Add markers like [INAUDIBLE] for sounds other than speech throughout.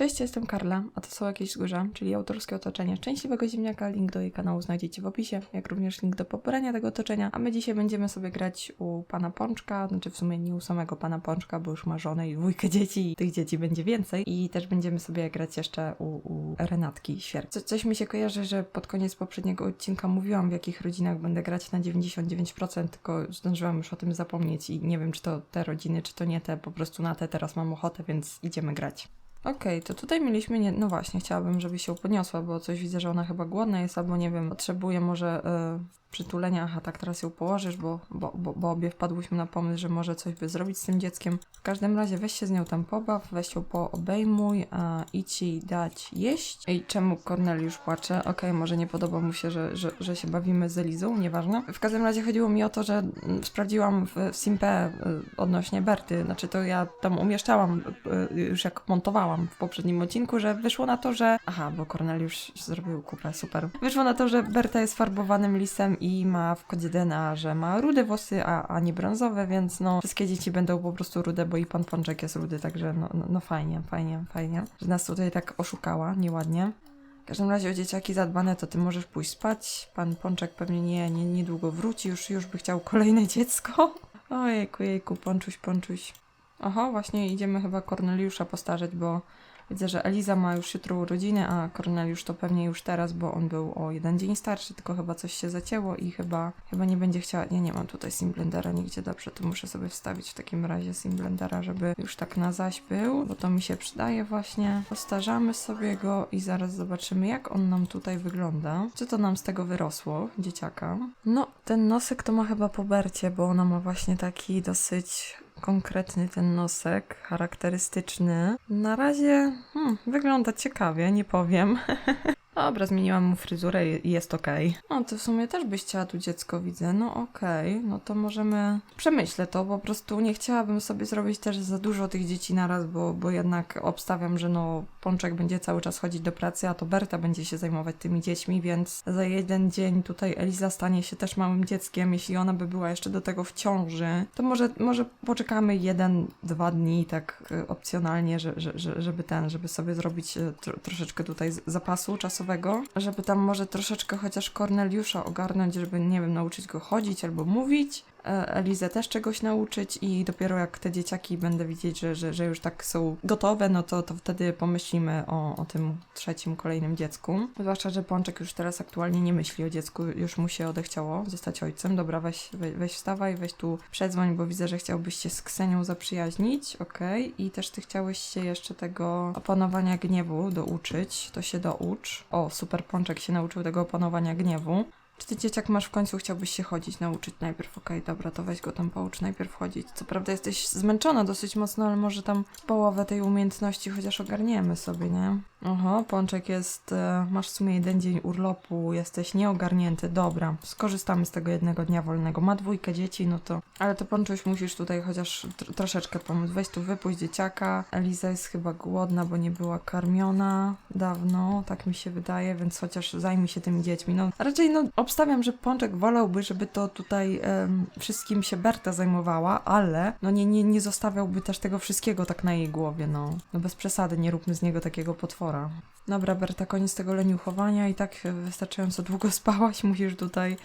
Cześć, jestem Karla, a to są jakieś wzgórza, czyli autorskie otoczenie szczęśliwego ziemniaka. Link do jej kanału znajdziecie w opisie, jak również link do pobrania tego otoczenia. A my dzisiaj będziemy sobie grać u pana Pączka, znaczy w sumie nie u samego pana Pączka, bo już ma żonę i dwójkę dzieci i tych dzieci będzie więcej. I też będziemy sobie grać jeszcze u, u Renatki Świerk. Co, coś mi się kojarzy, że pod koniec poprzedniego odcinka mówiłam, w jakich rodzinach będę grać na 99%, tylko zdążyłam już o tym zapomnieć i nie wiem, czy to te rodziny, czy to nie te, po prostu na te teraz mam ochotę, więc idziemy grać. Okej, to tutaj mieliśmy, nie, no właśnie, chciałabym, żeby się podniosła, bo coś widzę, że ona chyba głodna jest, albo nie wiem, potrzebuje może y, przytulenia, a tak teraz ją położysz, bo, bo, bo, bo obie wpadłyśmy na pomysł, że może coś by zrobić z tym dzieckiem. W każdym razie weź się z nią tam pobaw, weź ją poobejmuj, a idź jej dać jeść. I czemu Corneliusz płacze? Okej, może nie podoba mu się, że, że, że się bawimy z Elizą, nieważne. W każdym razie chodziło mi o to, że mm, sprawdziłam w Simpe y, odnośnie Berty, znaczy to ja tam umieszczałam y, już jak montowałam w poprzednim odcinku, że wyszło na to, że... Aha, bo Corneliusz zrobił kupę, super. Wyszło na to, że Berta jest farbowanym lisem i ma w kodzie DNA, że ma rude włosy, a, a nie brązowe, więc no wszystkie dzieci będą po prostu rude, bo i pan Pączek jest rudy, także no, no, no fajnie, fajnie, fajnie. Że nas tutaj tak oszukała, nieładnie. W każdym razie o dzieciaki zadbane, to ty możesz pójść spać. Pan Pączek pewnie nie, nie niedługo wróci, już, już by chciał kolejne dziecko. [LAUGHS] Ojejku, jejku, Pączuś, Pączuś. Oho, właśnie idziemy chyba Korneliusza postarzeć, bo widzę, że Eliza ma już jutro urodziny, a Korneliusz to pewnie już teraz, bo on był o jeden dzień starszy, tylko chyba coś się zacięło i chyba, chyba nie będzie chciała... Ja nie mam tutaj Simblendera nigdzie, dobrze, to muszę sobie wstawić w takim razie Simblendera, żeby już tak na zaś był, bo to mi się przydaje właśnie. Postarzamy sobie go i zaraz zobaczymy, jak on nam tutaj wygląda. Co to nam z tego wyrosło, dzieciaka? No, ten nosek to ma chyba po Bercie, bo ona ma właśnie taki dosyć konkretny ten nosek, charakterystyczny. Na razie hmm, wygląda ciekawie, nie powiem. [LAUGHS] Dobra, zmieniłam mu fryzurę i jest okej. No to w sumie też byś chciała tu dziecko, widzę. No okej, no to możemy... Przemyślę to, po prostu nie chciałabym sobie zrobić też za dużo tych dzieci naraz, bo, bo jednak obstawiam, że no Pączek będzie cały czas chodzić do pracy, a to Berta będzie się zajmować tymi dziećmi, więc za jeden dzień tutaj Eliza stanie się też małym dzieckiem, jeśli ona by była jeszcze do tego w ciąży, to może, może poczekamy jeden, dwa dni tak y, opcjonalnie, że, że, że, żeby ten, żeby sobie zrobić tro, troszeczkę tutaj zapasu czasowego, żeby tam może troszeczkę chociaż Korneliusza ogarnąć, żeby, nie wiem, nauczyć go chodzić albo mówić, Elizę też czegoś nauczyć i dopiero jak te dzieciaki będę widzieć, że, że, że już tak są gotowe, no to, to wtedy pomyślimy o, o tym trzecim, kolejnym dziecku. Zwłaszcza, że Pączek już teraz aktualnie nie myśli o dziecku, już mu się odechciało zostać ojcem. Dobra, weź, weź, wstawaj, weź tu przedzwoń, bo widzę, że chciałbyś się z Ksenią zaprzyjaźnić, okej. I też ty chciałeś się jeszcze tego opanowania gniewu douczyć, to się doucz. O, super Pączek się nauczył tego opanowania gniewu. Czy ty dzieciak masz w końcu, chciałbyś się chodzić, nauczyć najpierw? Okej, dobra, to weź go tam poucz najpierw chodzić. Co prawda jesteś zmęczona dosyć mocno, ale może tam połowę tej umiejętności chociaż ogarniemy sobie, nie? Oho, Pączek jest, e, masz w sumie jeden dzień urlopu, jesteś nieogarnięty, dobra, skorzystamy z tego jednego dnia wolnego. Ma dwójkę dzieci, no to... Ale to Pączuś musisz tutaj chociaż tr- troszeczkę pomóc. Weź tu wypuść dzieciaka. Eliza jest chyba głodna, bo nie była karmiona dawno, tak mi się wydaje, więc chociaż zajmij się tymi dziećmi. No, raczej no, obstawiam, że Pączek wolałby, żeby to tutaj em, wszystkim się Berta zajmowała, ale no nie, nie, nie zostawiałby też tego wszystkiego tak na jej głowie, no. No bez przesady, nie róbmy z niego takiego Dobra, Berta, koniec tego leniuchowania. I tak wystarczająco długo [LAUGHS] spałaś, musisz tutaj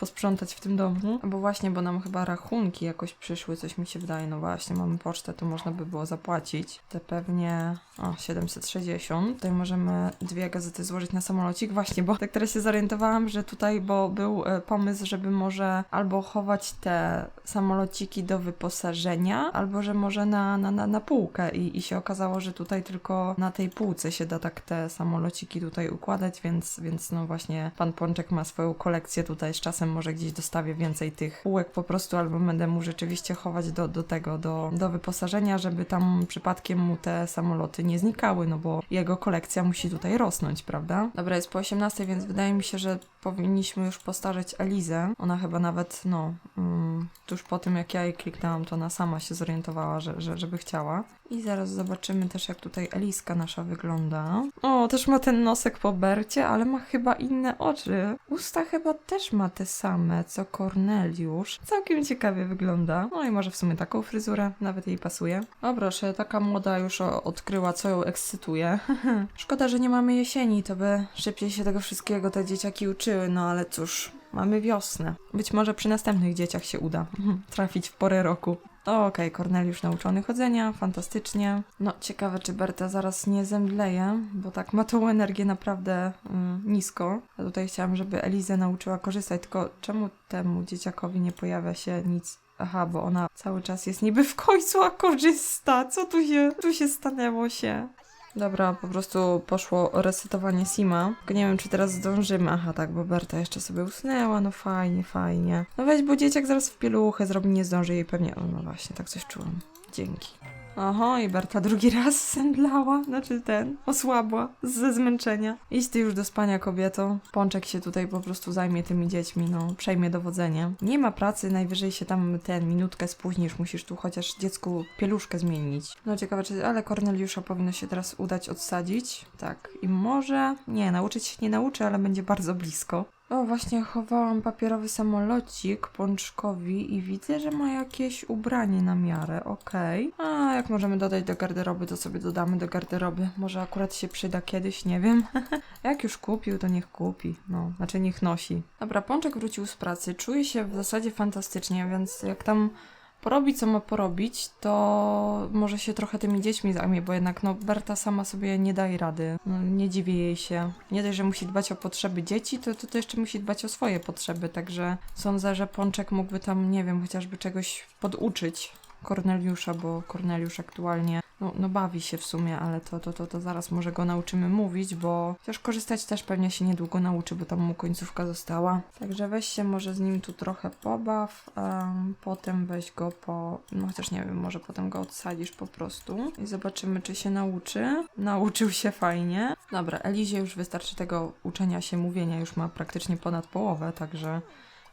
posprzątać w tym domu. Bo właśnie, bo nam chyba rachunki jakoś przyszły, coś mi się wydaje. No właśnie, mamy pocztę, to można by było zapłacić. Te pewnie, o, 760. Tutaj możemy dwie gazety złożyć na samolocik. Właśnie, bo tak teraz się zorientowałam, że tutaj, bo był e, pomysł, żeby może albo chować te samolociki do wyposażenia, albo że może na, na, na, na półkę I, i się okazało, że tutaj tylko na tej półce się da tak te samolociki tutaj układać, więc, więc no właśnie pan Pączek ma swoją kolekcję tutaj z czasem może gdzieś dostawię więcej tych półek po prostu, albo będę mu rzeczywiście chować do, do tego, do, do wyposażenia, żeby tam przypadkiem mu te samoloty nie znikały, no bo jego kolekcja musi tutaj rosnąć, prawda? Dobra, jest po 18, więc wydaje mi się, że powinniśmy już postarzeć Elizę. Ona chyba nawet, no, mm, tuż po tym jak ja jej kliknęłam, to ona sama się zorientowała, że, że, żeby chciała. I zaraz zobaczymy też, jak tutaj Eliska nasza wygląda. O, też ma ten nosek po Bercie, ale ma chyba inne oczy. Usta chyba też ma te same, co Corneliusz. Całkiem ciekawie wygląda. No i może w sumie taką fryzurę, nawet jej pasuje. O proszę, taka młoda już odkryła, co ją ekscytuje. [LAUGHS] Szkoda, że nie mamy jesieni, to by szybciej się tego wszystkiego te dzieciaki uczyły, no ale cóż, mamy wiosnę. Być może przy następnych dzieciach się uda [LAUGHS] trafić w porę roku. Okej, Korneliusz nauczony chodzenia, fantastycznie. No, ciekawe, czy Berta zaraz nie zemdleje, bo tak ma tą energię naprawdę mm, nisko. Ja tutaj chciałam, żeby Elizę nauczyła korzystać, tylko czemu temu dzieciakowi nie pojawia się nic? Aha, bo ona cały czas jest niby w końcu, a korzysta. Co tu się, tu się stanęło się? Dobra, po prostu poszło resetowanie Sima. Tylko nie wiem, czy teraz zdążymy. Aha, tak, bo Berta jeszcze sobie usnęła. No fajnie, fajnie. No weź, bo dzieciak zaraz w pieluchę zrobi, nie zdąży jej pewnie. O, no właśnie, tak coś czułam. Dzięki. Oho, i Berta drugi raz zemdlała, znaczy ten, osłabła ze zmęczenia. Idź ty już do spania, kobieto. Pączek się tutaj po prostu zajmie tymi dziećmi, no, przejmie dowodzenie. Nie ma pracy, najwyżej się tam ten, minutkę spóźnisz, musisz tu chociaż dziecku pieluszkę zmienić. No ciekawe, czy, ale Korneliusza powinno się teraz udać odsadzić. Tak, i może, nie, nauczyć się nie nauczy, ale będzie bardzo blisko. O, właśnie chowałam papierowy samolocik pączkowi i widzę, że ma jakieś ubranie na miarę, okej. A jak możemy dodać do garderoby, to sobie dodamy do garderoby. Może akurat się przyda kiedyś, nie wiem. [LAUGHS] jak już kupił, to niech kupi. No, znaczy niech nosi. Dobra, pączek wrócił z pracy. Czuje się w zasadzie fantastycznie, więc jak tam porobi, co ma porobić, to może się trochę tymi dziećmi zajmie, bo jednak no Berta sama sobie nie daje rady. No, nie dziwię jej się. Nie dość, że musi dbać o potrzeby dzieci, to, to, to jeszcze musi dbać o swoje potrzeby, także sądzę, że Pączek mógłby tam, nie wiem, chociażby czegoś poduczyć Korneliusza, bo Korneliusz aktualnie no, no bawi się w sumie, ale to, to, to, to zaraz może go nauczymy mówić, bo chociaż korzystać też pewnie się niedługo nauczy, bo tam mu końcówka została. Także weź się może z nim tu trochę pobaw, em, potem weź go po... no chociaż nie wiem, może potem go odsadzisz po prostu i zobaczymy, czy się nauczy. Nauczył się fajnie. Dobra, Elizie już wystarczy tego uczenia się mówienia, już ma praktycznie ponad połowę, także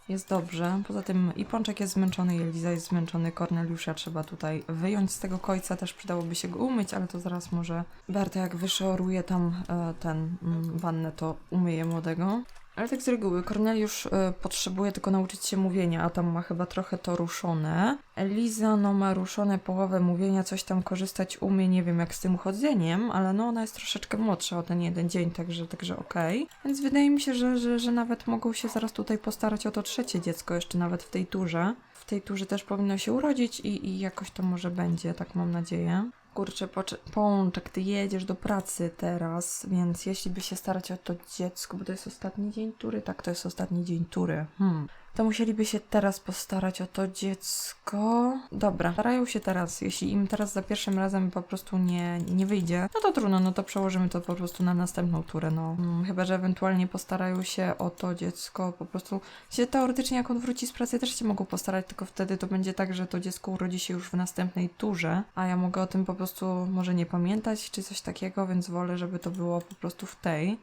jest dobrze. Poza tym i Pączek jest zmęczony, i Eliza jest zmęczony. Korneliusza trzeba tutaj wyjąć z tego kojca. Też przydałoby się go umyć, ale to zaraz może Berta jak wyszoruje tam e, ten mm, wannę, to umyje młodego. Ale tak z reguły, Korneliusz y, potrzebuje tylko nauczyć się mówienia, a tam ma chyba trochę to ruszone. Eliza no ma ruszone połowę mówienia, coś tam korzystać umie, nie wiem jak z tym chodzeniem, ale no ona jest troszeczkę młodsza o ten jeden dzień, także, także okej. Więc wydaje mi się, że, że, że nawet mogą się zaraz tutaj postarać o to trzecie dziecko, jeszcze nawet w tej turze. W tej turze też powinno się urodzić i, i jakoś to może będzie, tak mam nadzieję. Kurczę, Pączek, ty jedziesz do pracy teraz, więc jeśli by się starać o to dziecko, bo to jest ostatni dzień tury, tak, to jest ostatni dzień tury, hmm. To musieliby się teraz postarać o to dziecko. Dobra, starają się teraz. Jeśli im teraz za pierwszym razem po prostu nie, nie wyjdzie, no to trudno, no to przełożymy to po prostu na następną turę, no. Hmm, chyba, że ewentualnie postarają się o to dziecko po prostu. Się teoretycznie, jak on wróci z pracy, też się mogą postarać, tylko wtedy to będzie tak, że to dziecko urodzi się już w następnej turze, a ja mogę o tym po prostu może nie pamiętać, czy coś takiego, więc wolę, żeby to było po prostu w tej.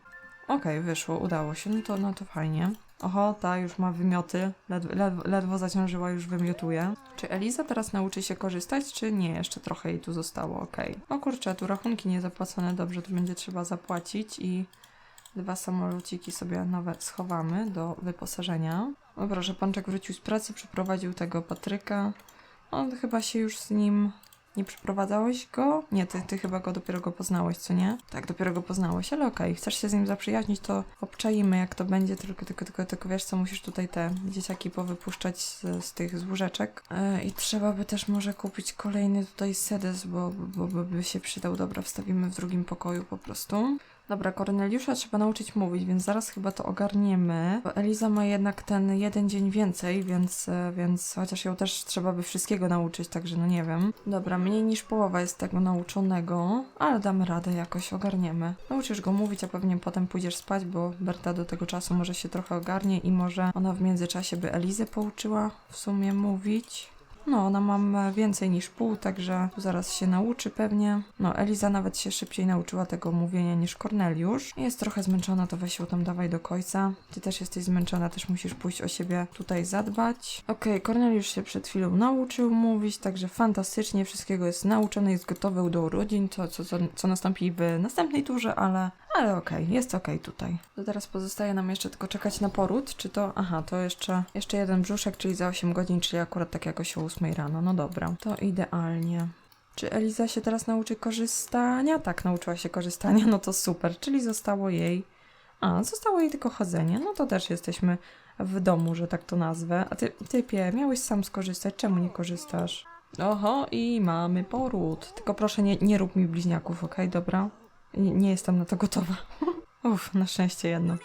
Okej, wyszło, udało się, no to, no to fajnie. Oho, ta już ma wymioty, ledwo, ledwo, ledwo zaciążyła, już wymiotuje. Czy Eliza teraz nauczy się korzystać, czy nie? Jeszcze trochę jej tu zostało, okej. O kurczę, tu rachunki niezapłacone, dobrze, tu będzie trzeba zapłacić i dwa samolociki sobie nowe schowamy do wyposażenia. O proszę, Pączek wrócił z pracy, przyprowadził tego Patryka. On chyba się już z nim nie przeprowadzałeś go? Nie, ty, ty chyba go dopiero go poznałeś, co nie? Tak, dopiero go poznałeś, ale okej, chcesz się z nim zaprzyjaźnić, to obczaimy jak to będzie, tylko, tylko, tylko, tylko wiesz co, musisz tutaj te dzieciaki powypuszczać z, z tych z łóżeczek. E, I trzeba by też może kupić kolejny tutaj sedes, bo, bo, bo by się przydał. Dobra, wstawimy w drugim pokoju po prostu. Dobra, Korneliusza trzeba nauczyć mówić, więc zaraz chyba to ogarniemy. Eliza ma jednak ten jeden dzień więcej, więc, e, więc chociaż ją też trzeba by wszystkiego nauczyć, także no nie wiem. Dobra, mniej niż połowa jest tego nauczonego, ale damy radę, jakoś ogarniemy. Nauczysz go mówić, a pewnie potem pójdziesz spać, bo Berta do tego czasu może się trochę ogarnie i może ona w międzyczasie by Elizę pouczyła w sumie mówić. No, ona mam e, więcej niż pół, także zaraz się nauczy pewnie. No, Eliza nawet się szybciej nauczyła tego mówienia niż Korneliusz. Jest trochę zmęczona, to weź ją tam dawaj do końca. Ty też jesteś zmęczona, też musisz pójść o siebie tutaj zadbać. Okej, Korneliusz się przed chwilą nauczył mówić, także fantastycznie, wszystkiego jest nauczone, jest gotowy do urodzin, to co, co, co nastąpi w następnej turze, ale, ale okej, jest okej tutaj. To teraz pozostaje nam jeszcze tylko czekać na poród, czy to, aha, to jeszcze, jeszcze jeden brzuszek, czyli za 8 godzin, czyli akurat tak jakoś o 8 rano, no dobra, to idealnie. Czy Eliza się teraz nauczy korzystania? Tak, nauczyła się korzystania, no to super, czyli zostało jej, a, zostało jej tylko chodzenie, no to też jesteśmy w domu, że tak to nazwę. A ty, typie, miałeś sam skorzystać, czemu nie korzystasz? Oho, i mamy poród. Tylko proszę, nie, nie rób mi bliźniaków, okej, dobra? Nie, jestem na to gotowa. [LAUGHS] Uff, na szczęście jedno.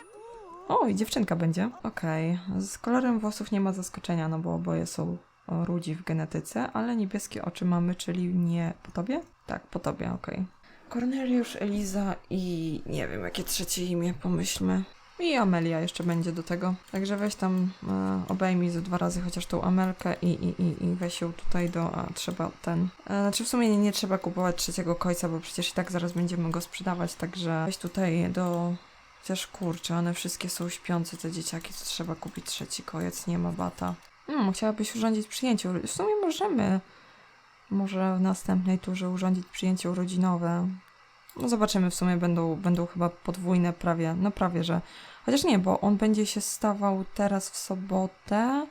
O, i dziewczynka będzie. Okej, z kolorem włosów nie ma zaskoczenia, no bo oboje są rudzi w genetyce, ale niebieskie oczy mamy, czyli nie po tobie? Tak, po tobie, okej. Korneliusz, Eliza i nie wiem, jakie trzecie imię, pomyślmy. I Amelia jeszcze będzie do tego. Także weź tam e, obejmij ze dwa razy chociaż tą Amelkę i, i, i, i weź ją tutaj do... A, trzeba ten... E, znaczy w sumie nie, nie trzeba kupować trzeciego końca, bo przecież i tak zaraz będziemy go sprzedawać, także weź tutaj do... Chociaż kurczę, one wszystkie są śpiące, te dzieciaki, to trzeba kupić trzeci kojec, nie ma bata. Hmm, chciałabyś urządzić przyjęcie. W sumie możemy. Może w następnej turze urządzić przyjęcie urodzinowe. No zobaczymy, w sumie będą, będą chyba podwójne prawie, no prawie, że. Chociaż nie, bo on będzie się stawał teraz w sobotę,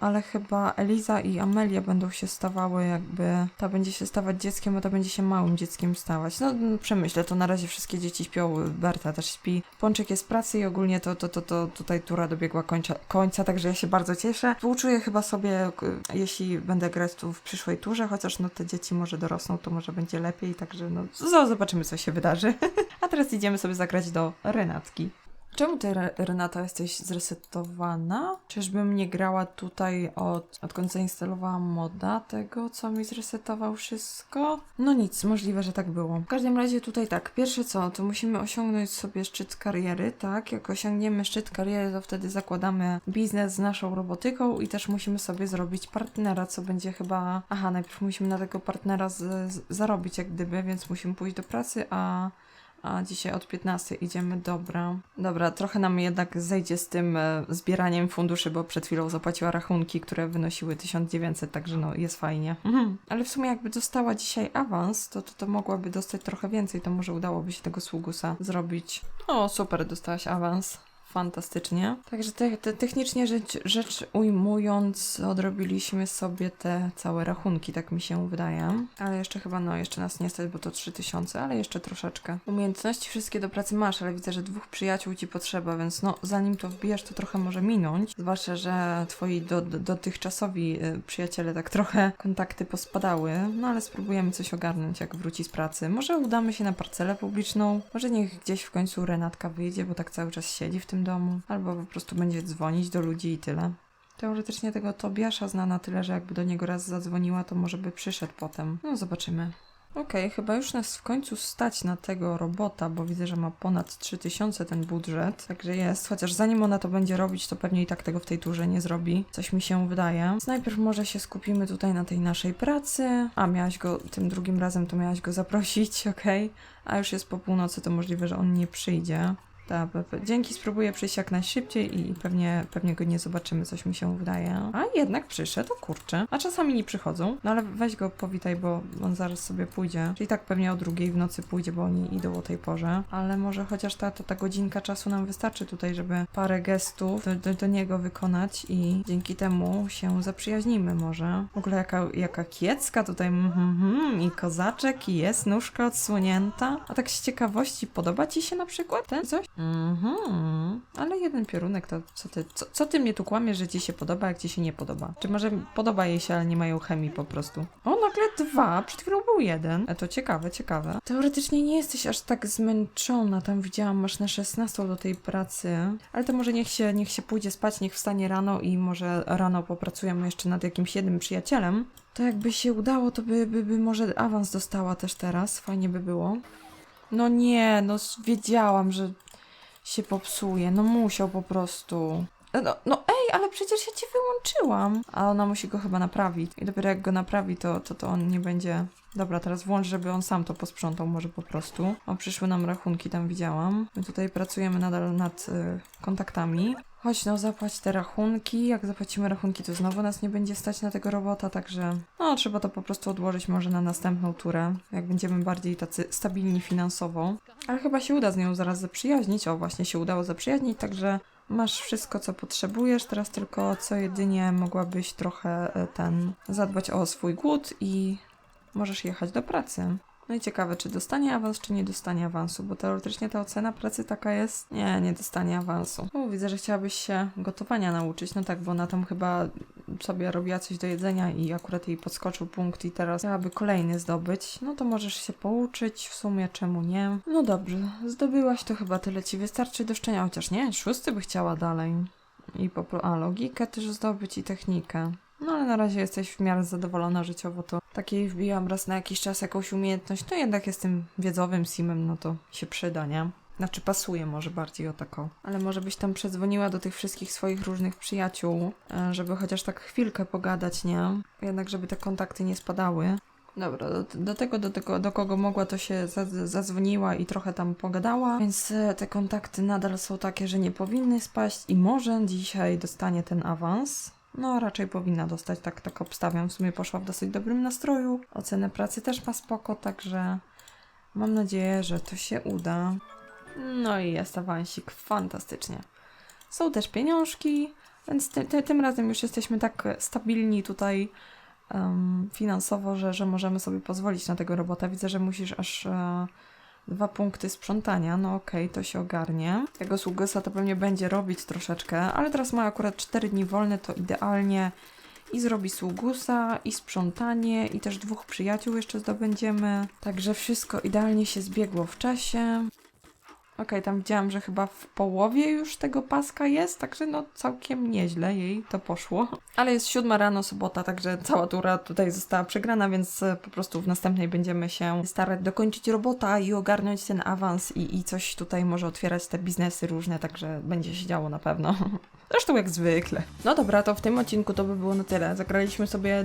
ale chyba Eliza i Amelia będą się stawały jakby, ta będzie się stawać dzieckiem, a ta będzie się małym dzieckiem stawać. No, przemyślę, to na razie wszystkie dzieci śpią, Berta też śpi, Pączek jest pracy i ogólnie to, to, to, to tutaj tura dobiegła końca, końca, także ja się bardzo cieszę. Współczuję chyba sobie, jeśli będę grać tu w przyszłej turze, chociaż no te dzieci może dorosną, to może będzie lepiej, także no zobaczymy co się wydarzy. [LAUGHS] A teraz idziemy sobie zagrać do Renatki. Czemu ty, Re- Renata, jesteś zresetowana? Czyżbym nie grała tutaj od, odkąd zainstalowałam moda tego, co mi zresetował wszystko? No nic, możliwe, że tak było. W każdym razie tutaj tak, pierwsze co, to musimy osiągnąć sobie szczyt kariery, tak? Jak osiągniemy szczyt kariery, to wtedy zakładamy biznes z naszą robotyką i też musimy sobie zrobić partnera, co będzie chyba... Aha, najpierw musimy na tego partnera z, z, zarobić jak gdyby, więc musimy pójść do pracy, a... A dzisiaj od 15 idziemy, dobra. Dobra, trochę nam jednak zejdzie z tym e, zbieraniem funduszy, bo przed chwilą zapłaciła rachunki, które wynosiły 1900, także no jest fajnie. Mhm. Ale w sumie jakby dostała dzisiaj awans, to, to to mogłaby dostać trochę więcej, to może udałoby się tego sługusa zrobić. O, super, dostałaś awans. Fantastycznie. Także te, te, technicznie rzecz, rzecz ujmując, odrobiliśmy sobie te całe rachunki, tak mi się wydaje. Ale jeszcze chyba, no, jeszcze nas nie stać, bo to 3000, ale jeszcze troszeczkę. Umiejętności wszystkie do pracy masz, ale widzę, że dwóch przyjaciół ci potrzeba, więc no, zanim to wbijasz, to trochę może minąć. Zwłaszcza, że twoi do, dotychczasowi y, przyjaciele tak trochę kontakty pospadały, no ale spróbujemy coś ogarnąć, jak wróci z pracy. Może udamy się na parcelę publiczną, może niech gdzieś w końcu Renatka wyjdzie, bo tak cały czas siedzi w tym domu, albo po prostu będzie dzwonić do ludzi i tyle. Teoretycznie tego Tobiasza zna na tyle, że jakby do niego raz zadzwoniła, to może by przyszedł potem. No zobaczymy. Okej, chyba już nas w końcu stać na tego robota, bo widzę, że ma ponad 3000 ten budżet, także jest. Chociaż zanim ona to będzie robić, to pewnie i tak tego w tej turze nie zrobi. Coś mi się wydaje. Więc najpierw może się skupimy tutaj na tej naszej pracy. A, miałaś go, tym drugim razem to miałaś go zaprosić, [LAUGHS] okej. A już jest po północy, to możliwe, że on nie przyjdzie. Pe- dzięki, spróbuję przyjść jak najszybciej i, pewnie, pewnie go nie zobaczymy, coś mi się wydaje. A jednak przyszedł, kurczę. A czasami nie przychodzą. No ale weź go powitaj, bo on zaraz sobie pójdzie. Czyli tak pewnie o drugiej w nocy pójdzie, bo oni idą o tej porze. Ale może chociaż ta, ta, ta godzinka czasu nam wystarczy tutaj, żeby parę gestów do, do, do niego wykonać i dzięki temu się zaprzyjaźnimy może. W ogóle jaka, jaka kiecka tutaj, mhm, mhm, i kozaczek, i jest nóżka odsłonięta. A tak z ciekawości, podoba ci się na przykład ten coś? Mhm, ale jeden piorunek, to co ty, co, co ty mnie tu kłamiesz, że ci się podoba, jak ci się nie podoba? Czy może podoba jej się, ale nie mają chemii po prostu? O, nagle dwa, przed chwilą był jeden. E, to ciekawe, ciekawe. Teoretycznie nie jesteś aż tak zmęczona, tam widziałam, masz na 16 do tej pracy, ale to może niech się, niech się pójdzie spać, niech wstanie rano i może rano popracujemy jeszcze nad jakimś jednym przyjacielem. To jakby się udało, to by, by, by może awans dostała też teraz, fajnie by było. No nie, no wiedziałam, że się popsuje. No musiał po prostu. No, no ej, ale przecież ja cię wyłączyłam. A ona musi go chyba naprawić. I dopiero jak go naprawi, to, to, to on nie będzie... Dobra, teraz włącz, żeby on sam to posprzątał może po prostu. O, przyszły nam rachunki, tam widziałam. My tutaj pracujemy nadal nad y, kontaktami. Chodź no, zapłać te rachunki. Jak zapłacimy rachunki, to znowu nas nie będzie stać na tego robota, także no, trzeba to po prostu odłożyć może na następną turę, jak będziemy bardziej tacy stabilni finansowo. Ale chyba się uda z nią zaraz zaprzyjaźnić. O, właśnie się udało zaprzyjaźnić, także masz wszystko, co potrzebujesz. Teraz tylko co jedynie mogłabyś trochę e, ten zadbać o swój głód i możesz jechać do pracy. No i ciekawe, czy dostanie awans, czy nie dostanie awansu, bo teoretycznie ta ocena pracy taka jest. Nie, nie dostanie awansu. O, widzę, że chciałabyś się gotowania nauczyć. No tak, bo ona tam chyba sobie robiła coś do jedzenia i akurat jej podskoczył punkt i teraz chciałaby kolejny zdobyć. No to możesz się pouczyć, w sumie czemu nie. No dobrze, zdobyłaś to chyba tyle ci wystarczy do szczenia, chociaż nie, szósty by chciała dalej. I po a logikę też zdobyć i technikę. No ale na razie jesteś w miarę zadowolona życiowo, to takiej wbijam raz na jakiś czas jakąś umiejętność, to jednak jestem wiedzowym simem, no to się przyda, nie? Znaczy pasuje może bardziej o taką. Ale może byś tam przedzwoniła do tych wszystkich swoich różnych przyjaciół, e, żeby chociaż tak chwilkę pogadać, nie? Jednak żeby te kontakty nie spadały. Dobra, do, do tego, do tego, do kogo mogła, to się za- zadzwoniła i trochę tam pogadała, więc e, te kontakty nadal są takie, że nie powinny spaść i może dzisiaj dostanie ten awans. No, raczej powinna dostać, tak, tak obstawiam. W sumie poszła w dosyć dobrym nastroju. Ocenę pracy też ma spoko, także mam nadzieję, że to się uda. No i jest awansik, fantastycznie. Są też pieniążki, więc ty, ty, tym razem już jesteśmy tak stabilni tutaj em, finansowo, że, że możemy sobie pozwolić na tego robota. Widzę, że musisz aż e, dwa punkty sprzątania. No okej, to się ogarnie. Tego sługusa to pewnie będzie robić troszeczkę, ale teraz ma akurat 4 dni wolne, to idealnie i zrobi sługusa, i sprzątanie, i też dwóch przyjaciół jeszcze zdobędziemy. Także wszystko idealnie się zbiegło w czasie. Okej, tam widziałam, że chyba w połowie już tego paska jest, także no całkiem nieźle jej to poszło. Ale jest siódma rano, sobota, także cała tura tutaj została przegrana, więc e, po prostu w następnej będziemy się starać dokończyć robota i ogarnąć ten awans i, i coś tutaj może otwierać te biznesy różne, także będzie się działo na pewno. [LAUGHS] Zresztą jak zwykle. No dobra, to w tym odcinku to by było na tyle. Zagraliśmy sobie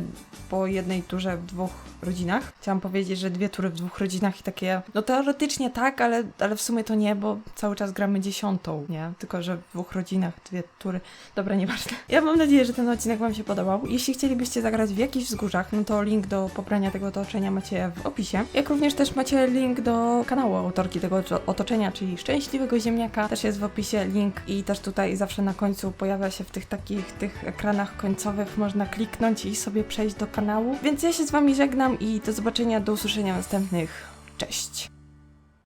po jednej turze w dwóch rodzinach. Chciałam powiedzieć, że dwie tury w dwóch rodzinach i takie, no teoretycznie tak, ale, ale w sumie to nie, bo cały czas gramy dziesiątą, nie? Tylko, że w dwóch rodzinach dwie tury. Dobra, nieważne. Ja mam nadzieję, że ten odcinek Wam się podobał. Jeśli chcielibyście zagrać w jakichś wzgórzach, no to link do pobrania tego otoczenia macie w opisie. Jak również też macie link do kanału autorki tego oto- otoczenia, czyli Szczęśliwego Ziemniaka. Też jest w opisie link i też tutaj zawsze na końcu pojawia się w tych takich tych ekranach końcowych można kliknąć i sobie przejść do kanału. Więc ja się z Wami żegnam i do zobaczenia, do usłyszenia następnych. Cześć!